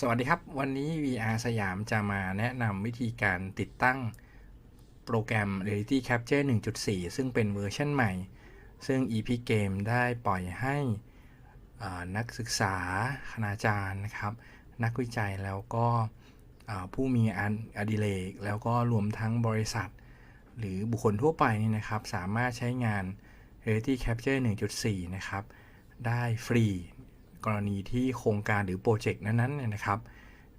สวัสดีครับ วันนี้ VR สยามจะมาแนะนำวิธีการติดตั้งโปรแกรม Reality Capture 1.4 ซึ่งเป็นเวอร์ชันใหม่ ซึ่ง EP Game ได้ปล่อยให้นักศึกษาคณาจารย์นะครับ นักวิจัยแล้วก็ผู้มีอันอดิเรกแล้วก็รวมทั้งบริษัท หรือบุคคลทั่วไปนี่นะครับ สามารถใช้งาน Reality Capture 1.4 นะครับ ได้ฟรี กรณีที่โครงการหรือโปรเจกต์นั้นๆเนี่ยนะครับ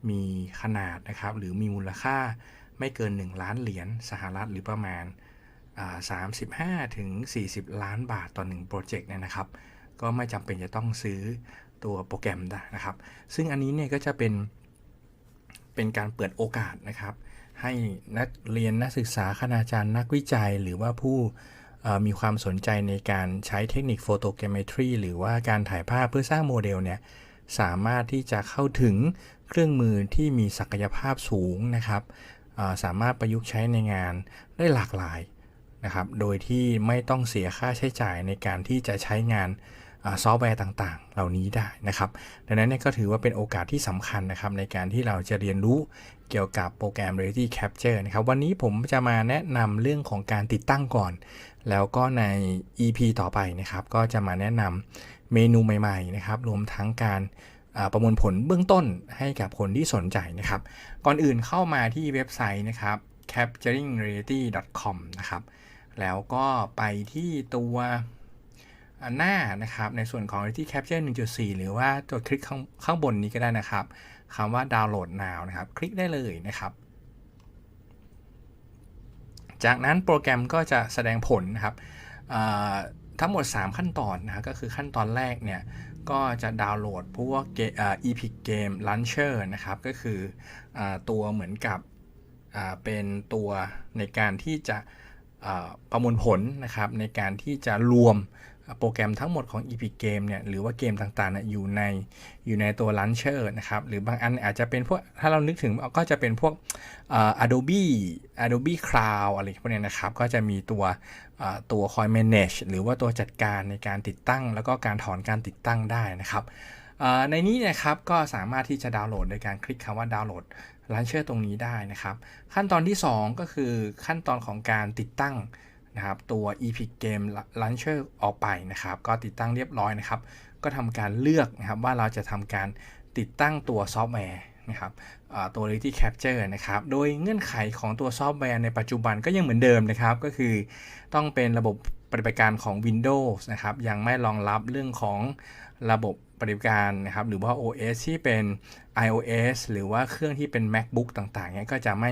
มีขนาดนะครับหรือมีมูลค่าไม่เกิน 1 ล้านเหรียญสหรัฐหรือประมาณ 35ถึง40 ล้านบาทต่อ1โปรเจกต์เนี่ยนะครับ ก็ไม่จำเป็นจะต้องซื้อตัวโปรแกรมได้นะครับ ซึ่งอันนี้เนี่ยก็จะเป็น เป็นการเปิดโอกาสนะครับ ให้นักเรียนนักศึกษาคณาจารย์นักวิจัยหรือว่าผู้ มีความสนใจในการใช้เทคนิคโฟโตแกรม t r y หรือว่าการถ่ายภาพเพื่อสร้างโมเดลเนี่ยสามารถที่จะเข้าถึงเครื่องมือที่มีศักยภาพสูงนะครับสามารถประยุกต์ใช้ในงานได้หลากหลายนะครับ โดยที่ไม่ต้องเสียค่าใช้จ่ายในการที่จะใช้งานซอฟต์แวร์ต่างๆ เหล่านี้ได้นะครับ ดังนั้นก็ถือว่าเป็นโอกาสที่สำคัญนะครับในการที่เราจะเรียนรู้ เกี่ยวกับโปรแกรม Reality Capture นะครับ วันนี้ผมจะมาแนะนำเรื่องของการติดตั้งก่อน แล้วก็ใน EP ต่อไปนะครับ ก็จะมาแนะนำเมนูใหม่ๆนะครับ รวมทั้งการประมวลผลเบื้องต้นให้กับคนที่สนใจนะครับ ก่อนอื่นเข้ามาที่เว็บไซต์นะครับ capturingreality.com นะครับ แล้วก็ไปที่ตัวหน้านะครับ ในส่วนของ Reality Capture 1.4 หรือว่าตัวคลิกข้างข้างบนนี้ก็ได้นะครับ คำว่า download now นะครับ คลิกได้เลยนะครับ จากนั้นโปรแกรมก็จะแสดงผลนะครับทั้งหมด 3 ขั้นตอนนะครับก็คือขั้นตอนแรกเนี่ย ก็จะดาวน์โหลดพวก Epic Game Launcher นะครับ ก็คืออตัวเหมือนกับเป็นตัวในการที่จะประมวลผลนะครับในการที่จะรวม โปรแกรมทั้งหมดของ Epic Game เนี่ยหรือว่าเกมต่างๆนี่ยอยู่ในอยู่ในตัว Launcher นะครับ หรือบางอันอาจจะเป็นพวก ถ้าเรานึกถึงก็จะเป็นพวก Adobe Adobe Cloud อะไรพวกนี้นะครับ ก็จะมีตัวตัวคอย manage หรือว่าตัวจัดการในการติดตั้ง แล้วก็การถอนการติดตั้งได้นะครับในนี้นะครับก็สามารถที่จะดาวน์โหลดโดยการคลิกคำว่าดาวน์โหลด Launcher ตรงนี้ได้นะครับ ขั้นตอนที่ 2 ก็คือขั้นตอนของการติดตั้ง นะครับตัว Epic Game Launcher ออกไปนะครับ ก็ติดตั้งเรียบร้อยนะครับ ก็ทำการเลือกนะครับว่าเราจะทำการติดตั้งตัวซอฟต์แวร์นะครับตัว Reality Capture นะครับ โดยเงื่อนไขของตัวซอฟต์แวร์ในปัจจุบันก็ยังเหมือนเดิมนะครับ ก็คือต้องเป็นระบบปฏิบัติการของ Windows นะครับ ยังไม่รองรับเรื่องของระบบปฏิบัติการนะครับ หรือว่า OS ที่เป็น iOS หรือว่าเครื่องที่เป็น MacBook ต่างๆเนี่ยก็จะไม่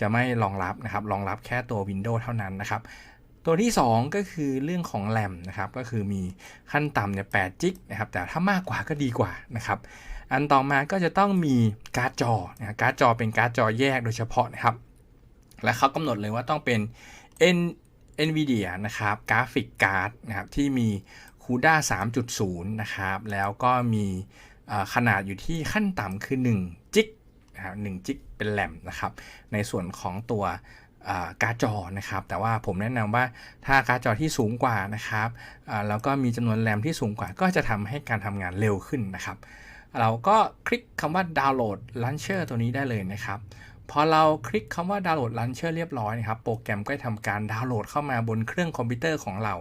จะไม่รองรับนะครับ รองรับแค่ตัว Windows เท่านั้นนะครับ ตัวที่ 2 ก็คือเรื่องของแรมนะครับก็คือมีขั้นต่ำเนี่ย8จิกนะครับแต่ถ้ามากกว่าก็ดีกว่านะครับอันต่อมาก็จะต้องมีการ์ดจอนะการ์ดจอเป็นการ์ดจอแยกโดยเฉพาะนะครับ และเขากำหนดเลยว่าต้องเป็น N NVIDIA นะครับกราฟิกการ์ดนะครับที่มี CUDA 3.0 นะครับ แล้วก็มีขนาดอยู่ที่ขั้นต่ำคือ1จิกนะครับ1จิกเป็นแรมนะครับ ในส่วนของตัว การ์ดจอนะครับ แต่ว่าผมแนะนำว่าถ้าการ์ดจอที่สูงกว่านะครับแล้วก็มีจำนวนแรมที่สูงกว่า ก็จะทำให้การทำงานเร็วขึ้นนะครับ เราก็คลิกคำว่าดาวน์โหลด Launcher ตัวนี้ได้เลยนะครับพอเราคลิกคำว่าดาวน์โหลด Launcher เรียบร้อยนะครับ โปรแกรมก็จะทำการดาวน์โหลดเข้ามาบนเครื่องคอมพิวเตอร์ของเรา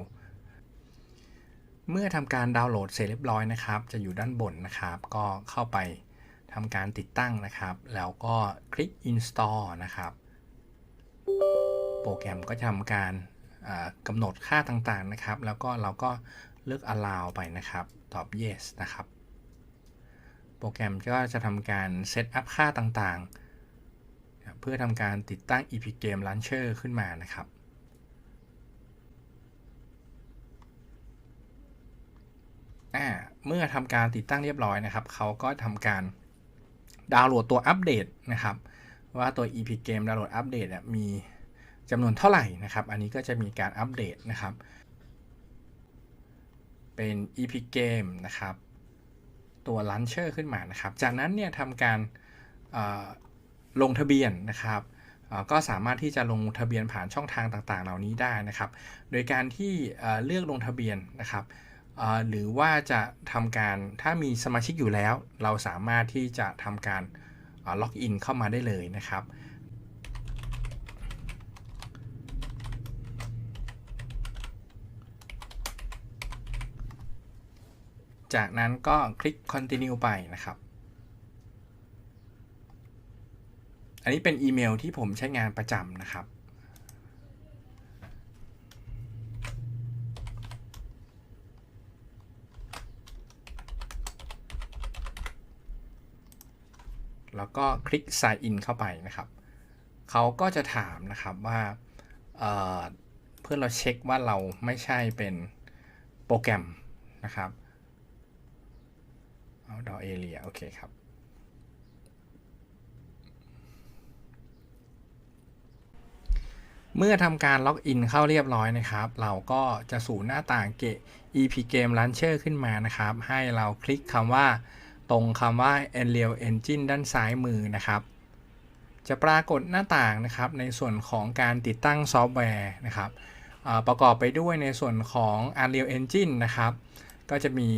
เมื่อทำการดาวน์โหลดเสร็จเรียบร้อยนะครับ จะอยู่ด้านบนนะครับ ก็เข้าไปทำการติดตั้งนะครับ แล้วก็คลิก install นะครับ โปรแกรมก็จะทำการอ่ากำหนดค่าต่างๆนะครับ แล้วก็เราก็เลือก allow ไปนะครับ ตอบ yes นะครับ โปรแกรมก็จะทำการเซตอัพค่าต่างๆ เพื่อทำการติดตั้ง Epic Game Launcher ขึ้นมานะครับเมื่อทำการติดตั้งเรียบร้อยนะครับ เขาก็ทำการดาวน์โหลดตัวอัปเดตนะครับ ว่าตัว Epic Game ดาวน์โหลดอัปเดตมี จำนวนเท่าไหร่นะครับ อันนี้ก็จะมีการอัปเดตนะครับ เป็น Epic Game นะครับ ตัว Launcher ขึ้นมานะครับ จากนั้นเนี่ยทำการลงทะเบียนนะครับก็สามารถที่จะลงทะเบียนผ่านช่องทางต่างๆ เหล่านี้ได้นะครับ โดยการที่เลือกลงทะเบียนนะครับหรือว่าจะทำการถ้ามีสมาชิกอยู่แล้ว เราสามารถที่จะทำการล็อกอินเข้ามาได้เลยนะครับ จากนั้นก็คลิก continue ไปนะครับ อันนี้เป็นอีเมลที่ผมใช้งานประจำนะครับ แล้วก็คลิก sign in เข้าไปนะครับ เขาก็จะถามนะครับว่าเเพื่อเราเช็คว่าเราไม่ใช่เป็นโปรแกรมนะครับ outdoor area โอเคครับ เมื่อทำการล็อกอินเข้าเรียบร้อยนะครับ เราก็จะสู่หน้าต่างเก EP Game Launcher ขึ้นมานะครับ ให้เราคลิกคำว่า ตรงคำว่า Unreal Engine ด้านซ้ายมือนะครับจะปรากฏหน้าต่างนะครับในส่วนของการติดตั้งซอฟต์แวร์นะครับประกอบไปด้วยในส่วนของ Unreal Engine นะครับ ก็จะมี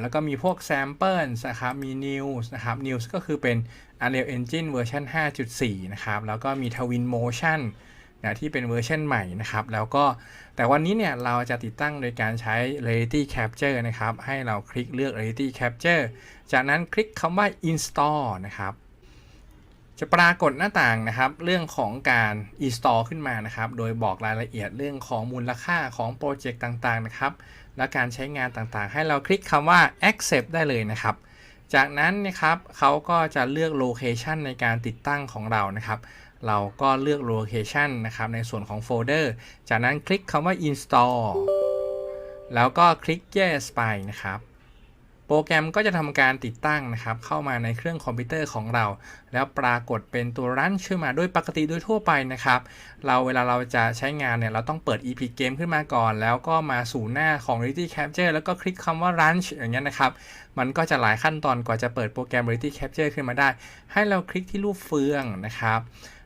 แล้วก็มีพวก Samples นะครับ มี News นะครับ News ก็คือเป็น Unreal Engine เวอร์ชัน5.4 นะครับ แล้วก็มี Twin Motion นะที่เป็นเวอร์ชันใหม่นะครับ แล้วก็แต่วันนี้เนี่ยเราจะติดตั้งโดยการใช้ Reality Capture นะครับ ให้เราคลิกเลือก Reality Capture จากนั้นคลิกคำว่า install นะครับ จะปรากฏหน้าต่างนะครับเรื่องของการ install ขึ้นมานะครับโดยบอกรายละเอียดเรื่องของมูลค่าของโปรเจกต์ต่างๆนะครับและการใช้งานต่างๆ ให้เราคลิกคำว่า accept ได้เลยนะครับ จากนั้นนะครับเขาก็จะเลือกโลเคชันในการติดตั้งของเรานะครับเราก็เลือกโลเคชันนะครับในส่วนของโฟลเดอร์จากนั้นคลิกคำว่า install แล้วก็คลิก yes ไปนะครับ โปรแกรมก็จะทำการติดตั้งนะครับ เข้ามาในเครื่องคอมพิวเตอร์ของเรา แล้วปรากฏเป็นตัวรันชื่อมาโดยปกติโดยทั่วไปนะครับ เราเวลาเราจะใช้งานเนี่ย เราต้องเปิด EP Game ขึ้นมาก่อน แล้วก็มาสู่หน้าของ Reality Capture แล้วก็คลิกคำว่า Run อย่างเงี้ยนะครับ มันก็จะหลายขั้นตอนกว่าจะเปิดโปรแกรม Reality Capture ขึ้นมาได้ ให้เราคลิกที่รูปเฟืองนะครับ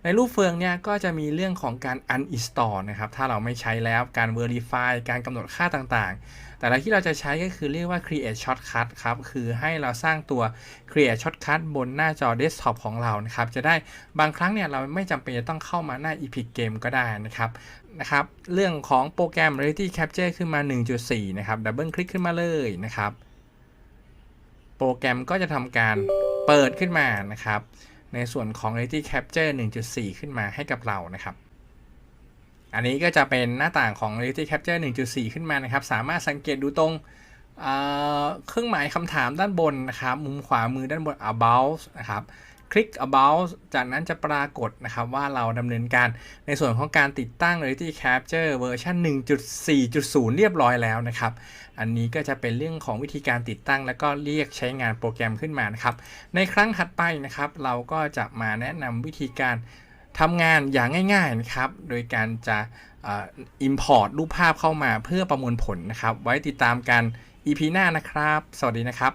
ในรูปเฟืองเนี่ยก็จะมีเรื่องของการ uninstall นะครับ ถ้าเราไม่ใช้แล้วการ verify การกำหนดค่าต่างๆ แต่ละที่เราจะใช้ก็คือเรียกว่า create shortcut ครับ คือให้เราสร้างตัว create shortcut บนหน้าจอ desktop ของเรานะครับ จะได้บางครั้งเนี่ยเราไม่จำเป็นจะต้องเข้ามาหน้า epic game ก็ได้นะครับนะครับ เรื่องของโปรแกรม reality capture ขึ้นมา 1.4 นะครับ ดับเบิลคลิกขึ้นมาเลยนะครับ โปรแกรมก็จะทำการเปิดขึ้นมานะครับ ในส่วนของ reality capture 1.4 ขึ้นมาให้กับเรานะครับ อันนี้ก็จะเป็นหน้าต่างของ Reality Capture 1.4 ขึ้นมานะครับ สามารถสังเกตดูตรงเครื่องหมายคำถามด้านบนนะครับ มุมขวามือด้านบน about นะครับ คลิก about จากนั้นจะปรากฏนะครับว่าเราดำเนินการในส่วนของการติดตั้ง Reality Capture เวอร์ชัน1.4.0 เรียบร้อยแล้วนะครับ อันนี้ก็จะเป็นเรื่องของวิธีการติดตั้ง แล้วก็เรียกใช้งานโปรแกรมขึ้นมานะครับ ในครั้งถัดไปนะครับ เราก็จะมาแนะนำวิธีการ ทำงานอย่างง่ายๆนะครับ โดยการจะ import รูปภาพเข้ามาเพื่อประมวลผลนะครับ ไว้ติดตามกัน EP หน้านะครับ สวัสดีนะครับ